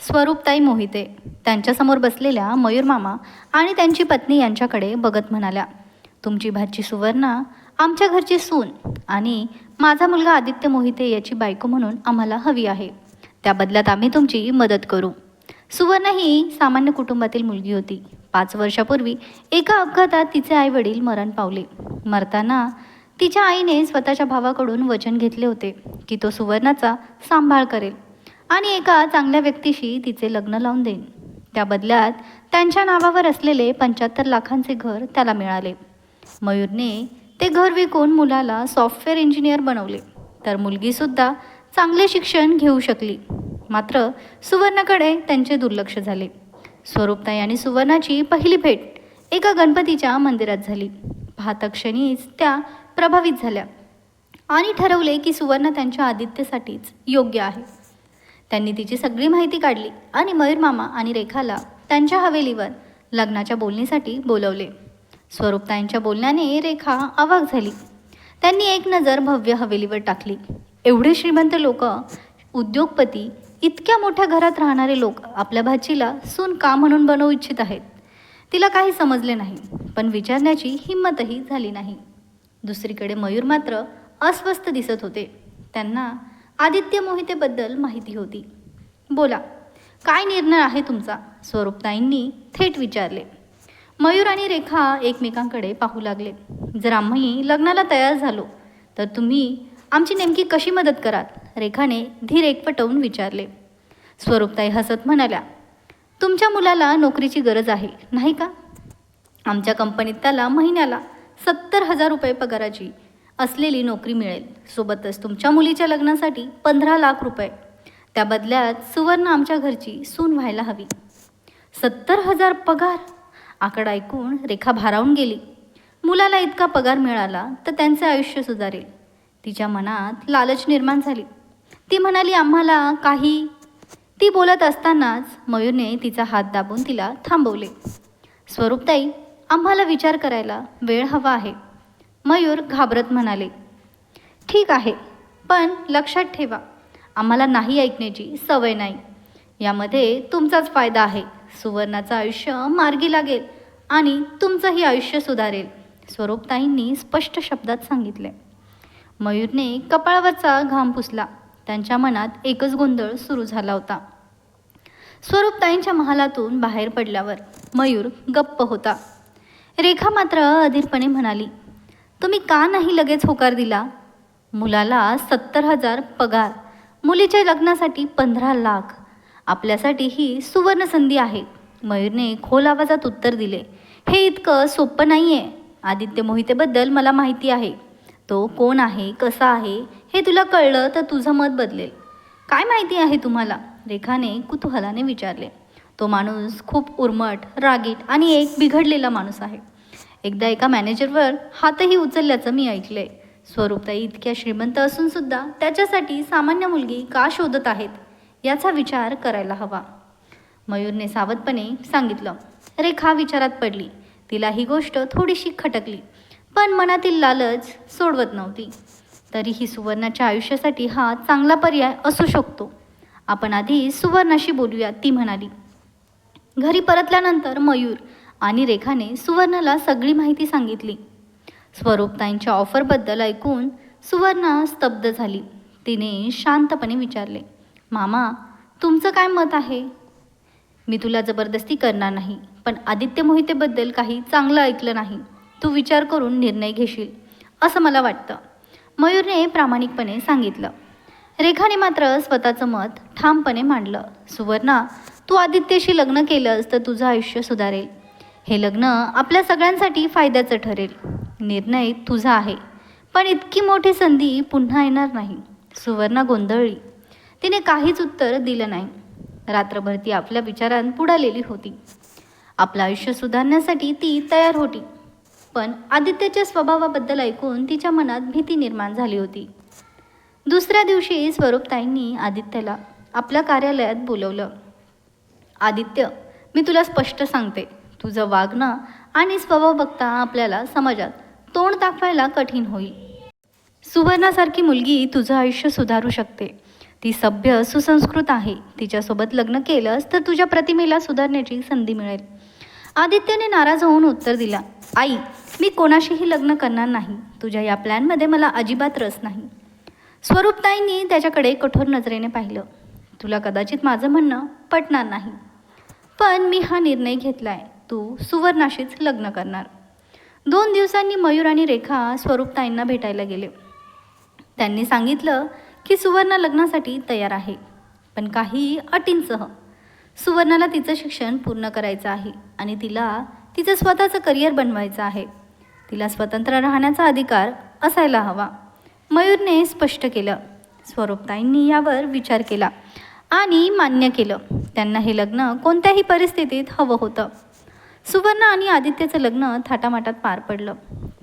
स्वरूपताई मोहिते. त्यांच्यासमोर बसलेल्या मयूर मामा आणि त्यांची पत्नी यांच्याकडे बघत म्हणाल्या तुमची भाची सुवर्णा आमच्या घरची सून आणि माझा मुलगा आदित्य मोहिते याची बायको म्हणून आम्हाला हवी आहे. त्या बदल्यात आम्ही तुमची मदत करू. सुवर्ण ही सामान्य कुटुंबातील मुलगी होती. पाच वर्षापूर्वी एका अपघातात तिचे आई वडील मरण पावले. मरताना तिच्या आईने स्वतःच्या भावाकडून वचन घेतले होते की तो सुवर्णाचा सांभाळ करेल. आणि एका चांगल्या व्यक्तीशी तिचे लग्न लावून देईन. त्या बदल्यात त्यांच्या नावावर असलेले पंच्याहत्तर लाखांचे घर त्याला मिळाले. मयूरने ते घर विकून मुलाला सॉफ्टवेअर इंजिनियर बनवले. तर मुलगीसुद्धा चांगले शिक्षण घेऊ शकली. मात्र सुवर्णाकडे त्यांचे दुर्लक्ष झाले. स्वरूपताई आणि सुवर्णाची पहिली भेट एका गणपतीच्या मंदिरात झाली. पाहतक्षणीच त्या प्रभावित झाल्या आणि ठरवले की सुवर्ण त्यांच्या आदित्यसाठीच योग्य आहे. त्यांनी तिची सगळी माहिती काढली आणि मयूर मामा आणि रेखाला त्यांच्या हवेलीवर लग्नाच्या बोलणीसाठी बोलवले. स्वरूपताईंच्या बोलण्याने रेखा अवाक झाली. त्यांनी एक नजर भव्य हवेलीवर टाकली. एवढे श्रीमंत लोक उद्योगपती इतक्या मोठ्या घरात राहणारे लोक आपल्या भाचीला सून का म्हणून बनवू इच्छित आहेत? तिला काही समजले नाही पण विचारण्याची हिंमतही झाली नाही. दुसरीकडे मयूर मात्र अस्वस्थ दिसत होते. त्यांना आदित्य मोहितेबद्दल माहिती होती. बोला काय निर्णय आहे तुमचा? स्वरूपताईंनी थेट विचारले. मयूर आणि रेखा एकमेकांकडे पाहू लागले. जर आम्ही लग्नाला तयार झालो तर तुम्ही आमची नेमकी कशी मदत कराल? रेखाने धीर एकपटवून विचारले. स्वरूपताई हसत म्हणाल्या तुमच्या मुलाला नोकरीची गरज आहे नाही का? आमच्या कंपनीत त्याला महिन्याला सत्तर हजार रुपये पगाराची असलेली नोकरी मिळेल. सोबतच तुमच्या मुलीच्या लग्नासाठी पंधरा लाख रुपये. त्या बदल्यात सुवर्ण आमच्या घरची सून व्हायला हवी. सत्तर हजार पगार. आकडा ऐकून रेखा भारावून गेली. मुलाला इतका पगार मिळाला तर त्यांचे आयुष्य सुधारेल. तिच्या मनात लालच निर्माण झाली. ती म्हणाली आम्हाला काही ती बोलत असतानाच मयूरने तिचा हात दाबून तिला थांबवले. स्वरूपताई आम्हाला विचार करायला वेळ हवा आहे. मयूर घाबरत म्हणाले ठीक आहे पण लक्षात ठेवा आम्हाला नाही ऐकण्याची सवय नाही. यामध्ये तुमचाच फायदा आहे. सुवर्णाचं आयुष्य मार्गी लागेल आणि तुमचंही आयुष्य सुधारेल स्वरूपताईंनी स्पष्ट शब्दात सांगितले. मयूरने कपाळावरचा घाम पुसला. त्यांच्या मनात एकच गोंधळ सुरू झाला होता. स्वरूपताईंच्या महालातून बाहेर पडल्यावर मयूर गप्प होता. रेखा मात्र अधीरपणे म्हणाली तुम्ही का नाही लगेच होकार दिला? मुलाला सत्तर हजार पगार मुलीच्या लग्नासाठी पंधरा लाख. आपल्यासाठी ही सुवर्ण संधी आहे. मयूरने खोल आवाजात उत्तर दिले. हे इतकं सोपं नाही आहे आदित्य मोहितेबद्दल मला माहिती आहे. तो कोण आहे कसा आहे हे तुला कळलं तर तुझं मत बदलेल. काय माहिती आहे तुम्हाला? रेखाने कुतूहलाने विचारले. तो माणूस खूप उर्मट रागीट आणि एक बिघडलेला माणूस आहे. एकदा एका मॅनेजरवर हातही उचलल्याचं मी ऐकलंय. स्वरूपताई इतक्या श्रीमंत असून सुद्धा त्याच्यासाठी सामान्य मुलगी का शोधत आहेत? याचा विचार करायला हवा. मयूरने सावधपणे सांगितलं. रेखा विचारात पडली. तिला ही गोष्ट थोडीशी खटकली. पण मनातील लालच सोडवत नव्हती. तरीही सुवर्णाच्या आयुष्यासाठी हा चांगला पर्याय असू शकतो. आपण आधी सुवर्णाशी बोलूया ती म्हणाली. घरी परतल्यानंतर मयूर आणि रेखाने सुवर्णाला सगळी माहिती सांगितली. स्वरूपताईंच्या ऑफरबद्दल ऐकून सुवर्णा स्तब्ध झाली. तिने शांतपणे विचारले मामा तुमचं काय मत आहे? मी तुला जबरदस्ती करणार नाही पण आदित्य मोहितेबद्दल काही चांगलं ऐकलं नाही. तू विचार करून निर्णय घेशील असं मला वाटतं. मयूरने प्रामाणिकपणे सांगितलं. रेखाने मात्र स्वतःचं मत ठामपणे मांडलं. सुवर्णा तू आदित्यशी लग्न केलंस तर तुझं आयुष्य सुधारेल. हे लग्न आपल्या सगळ्यांसाठी फायद्याचं ठरेल. निर्णय तुझा आहे. पण इतकी मोठी संधी पुन्हा येणार नाही. सुवर्णा गोंधळली. तिने काहीच उत्तर दिलं नाही. रात्रभर ती आपल्या विचारांत बुडालेली होती. आपलं आयुष्य सुधारण्यासाठी ती तयार होती. पण आदित्यच्या स्वभावाबद्दल ऐकून तिच्या मनात भीती निर्माण झाली होती. दुसऱ्या दिवशी स्वरूपताईंनी आदित्यला आपल्या कार्यालयात बोलवलं. आदित्य मी तुला स्पष्ट सांगते. तुझं वागणं आणि स्वभाव बघता आपल्याला समाजात तोंड दाखवायला कठीण होईल. सुवर्णासारखी मुलगी तुझं आयुष्य सुधारू शकते. ती सभ्य सुसंस्कृत आहे. तिच्यासोबत लग्न केलंस तर तुझ्या प्रतिमेला सुधारण्याची संधी मिळेल. आदित्यने नाराज होऊन उत्तर दिला आई मी कोणाशीही लग्न करणार नाही. तुझ्या या प्लॅनमध्ये मला अजिबात रस नाही. स्वरूपताईंनी त्याच्याकडे कठोर नजरेने पाहिलं. तुला कदाचित माझं म्हणणं पटणार नाही. पण मी हा निर्णय घेतला आहे तू सुवर्णाशीच लग्न करणार. दोन दिवसांनी मयूर आणि रेखा स्वरूपताईंना भेटायला गेले. त्यांनी सांगितलं की सुवर्ण लग्नासाठी तयार आहे पण काही अटींसह. सुवर्णाला तिचं शिक्षण पूर्ण करायचं आहे आणि तिला तिचं स्वतःचं करिअर बनवायचं आहे. तिला स्वतंत्र राहण्याचा अधिकार असायला हवा. मयूरने स्पष्ट केलं. स्वरूपताईंनी यावर विचार केला आणि मान्य केलं. त्यांना हे लग्न कोणत्याही परिस्थितीत हवं होतं. सुवर्ण आणि आदित्यचं लग्न थाटामाटात पार पडलं.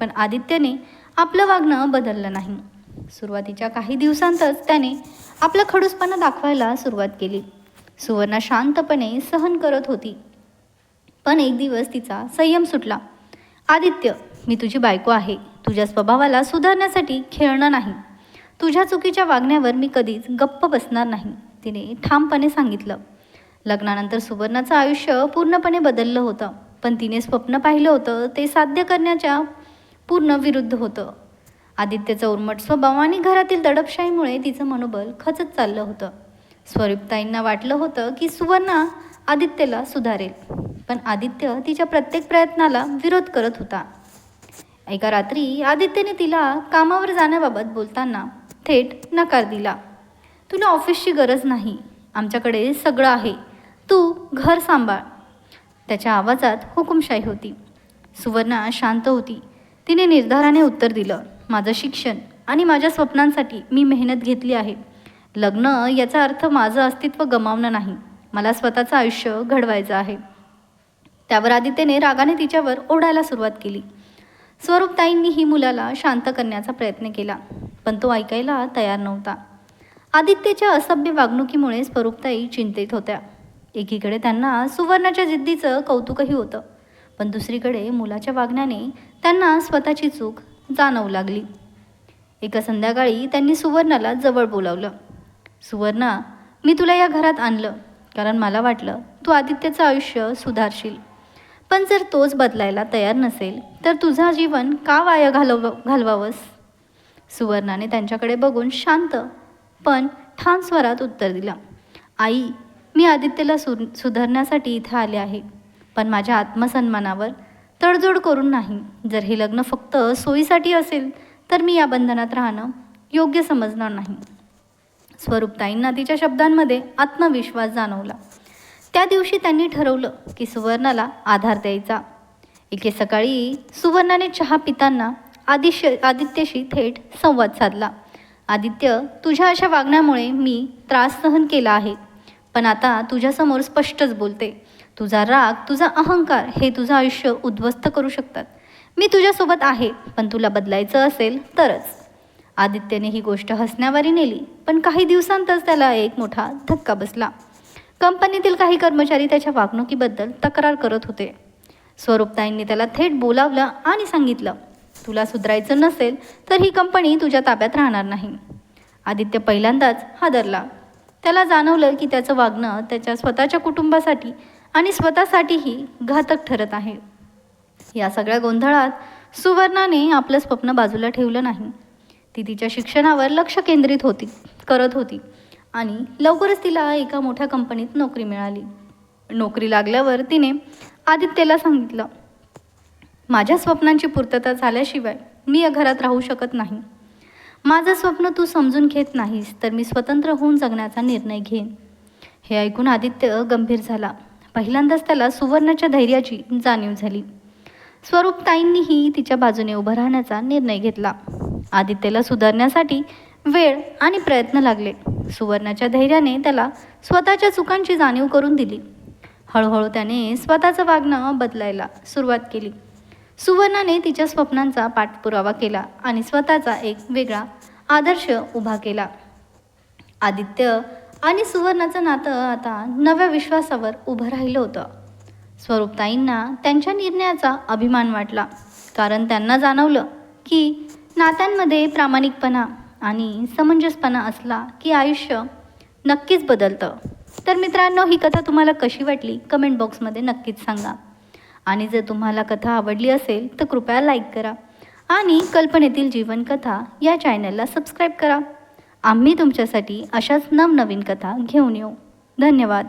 पण आदित्यने आपलं वागणं बदललं नाही. सुरुवातीच्या काही दिवसांतच त्याने आपला खडूसपणा दाखवायला सुरुवात केली. सुवर्णा शांतपणे सहन करत होती. पण एक दिवस तिचा संयम सुटला. आदित्य मी तुझी बायको आहे. तुझ्या स्वभावाला सुधारण्यासाठी खेळणं नाही. तुझ्या चुकीच्या वागण्यावर मी कधीच गप्प बसणार नाही तिने ठामपणे सांगितलं. लग्नानंतर सुवर्णाचं आयुष्य पूर्णपणे बदललं होतं. पण तिने स्वप्न पाहिलं होतं ते साध्य करण्याच्या पूर्ण विरुद्ध होतं. आदित्यचा उर्मट स्वभाव आणि घरातील दडपशाहीमुळे तिचं मनोबल खचत चाललं होतं. स्वरूपताईंना वाटलं होतं की सुवर्णा आदित्यला सुधारेल पण आदित्य तिच्या प्रत्येक प्रयत्नाला विरोध करत होता. एका रात्री आदित्यने तिला कामावर जाण्याबाबत बोलताना थेट नकार दिला. तुला ऑफिसची गरज नाही आमच्याकडे सगळं आहे. तू घर सांभाळ. त्याच्या आवाजात हुकुमशाही होती. सुवर्णा शांत होती. तिने निर्धाराने उत्तर दिलं माझं शिक्षण आणि माझ्या स्वप्नांसाठी मी मेहनत घेतली आहे. लग्न याचा अर्थ माझं अस्तित्व गमावणं नाही. मला स्वतःचं आयुष्य घडवायचं आहे. त्यावर आदित्यने रागाने तिच्यावर ओढायला सुरुवात केली. स्वरूपताईंनी ही मुलाला शांत करण्याचा प्रयत्न केला पण तो ऐकायला तयार नव्हता. आदित्यच्या असभ्य वागणुकीमुळे स्वरूपताई चिंतित होत्या. एकीकडे त्यांना सुवर्णाच्या जिद्दीचं कौतुकही होतं पण दुसरीकडे मुलाच्या वागण्याने त्यांना स्वतःची चूक जाणवू लागली. एका संध्याकाळी त्यांनी सुवर्णाला जवळ बोलावलं. सुवर्णा मी तुला या घरात आणलं कारण मला वाटलं तू आदित्यचं आयुष्य सुधारशील. पण जर तोच बदलायला तयार नसेल तर तुझं जीवन का वाया घालव घालवावंस? सुवर्णाने त्यांच्याकडे बघून शांत पण ठाम स्वरात उत्तर दिलं. आई मी आदित्यला सु सुधारण्यासाठी इथे आले आहे. पण माझ्या आत्मसन्मानावर तडजोड करून नाही. जर हे लग्न फक्त सोयीसाठी असेल तर मी या बंधनात राहणं योग्य समजणार नाही. स्वरूपताईंना तिच्या शब्दांमध्ये आत्मविश्वास जाणवला. त्या दिवशी त्यांनी ठरवलं की सुवर्णाला आधार द्यायचा. एके सकाळी सुवर्णाने चहा पिताना आदिश्य आदित्यशी थेट संवाद साधला. आदित्य तुझ्या अशा वागण्यामुळे मी त्रास सहन केला आहे. पण आता तुझ्यासमोर स्पष्टच बोलते. तुझा राग तुझा अहंकार हे तुझं आयुष्य उद्ध्वस्त करू शकतात. मी तुझ्यासोबत आहे पण तुला बदलायचं असेल तरच. आदित्यने ही गोष्ट हसण्यावारी नेली पण काही दिवसांतच त्याला एक मोठा धक्का बसला. कंपनीतील काही कर्मचारी त्याच्या वागणुकीबद्दल तक्रार करत होते. स्वरूपताईंनी त्याला थेट बोलावलं आणि सांगितलं तुला सुधारायचं नसेल तर ही कंपनी तुझ्या ताब्यात राहणार नाही. आदित्य पहिल्यांदाच हादरला. त्याला जाणवलं की त्याचं वागणं त्याच्या स्वतःच्या कुटुंबासाठी आणि स्वतःसाठीही घातक ठरत आहे. या सगळ्या गोंधळात सुवर्णाने आपलं स्वप्न बाजूला ठेवलं नाही. ती तिच्या शिक्षणावर लक्ष केंद्रित होती करत होती आणि लवकरच तिला एका मोठ्या कंपनीत नोकरी मिळाली. नोकरी लागल्यावर तिने आदित्यला सांगितलं माझ्या स्वप्नांची पूर्तता झाल्याशिवाय मी या घरात राहू शकत नाही. माझं स्वप्न तू समजून घेत नाहीस तर मी स्वतंत्र होऊन जगण्याचा निर्णय घेईन. हे ऐकून आदित्य गंभीर झाला. पहिल्यांदाच त्याला सुवर्णाच्या धैर्याची जाणीव झाली. स्वरूपताईंनीही तिच्या बाजूने उभं राहण्याचा निर्णय घेतला. आदित्यला सुधारण्यासाठी वेळ आणि प्रयत्न लागले. सुवर्णाच्या धैर्याने त्याला स्वतःच्या चुकांची जाणीव करून दिली. हळूहळू त्याने स्वतःचं वागणं बदलायला सुरुवात केली. सुवर्णाने तिच्या स्वप्नांचा पाठपुरावा केला आणि स्वतःचा एक वेगळा आदर्श उभा केला. आदित्य आणि सुवर्णाचं नातं आता नव्या विश्वासावर उभं राहिलं होतं. स्वरूपताईंना त्यांच्या निर्णयाचा अभिमान वाटला कारण त्यांना जाणवलं की नात्यांमध्ये प्रामाणिकपणा आणि समंजसपणा असला की आयुष्य नक्कीच बदलतं. तर मित्रांनो ही कथा तुम्हाला कशी वाटली? कमेंट बॉक्समध्ये नक्कीच सांगा. आणि जर तुम्हाला कथा आवडली असेल तर कृपया लाईक करा. आणि कल्पनेतील जीवनकथा या चॅनलला सबस्क्राईब करा. आम्ही तुमच्यासाठी अशाच नवनवीन कथा घेऊन येऊ. धन्यवाद.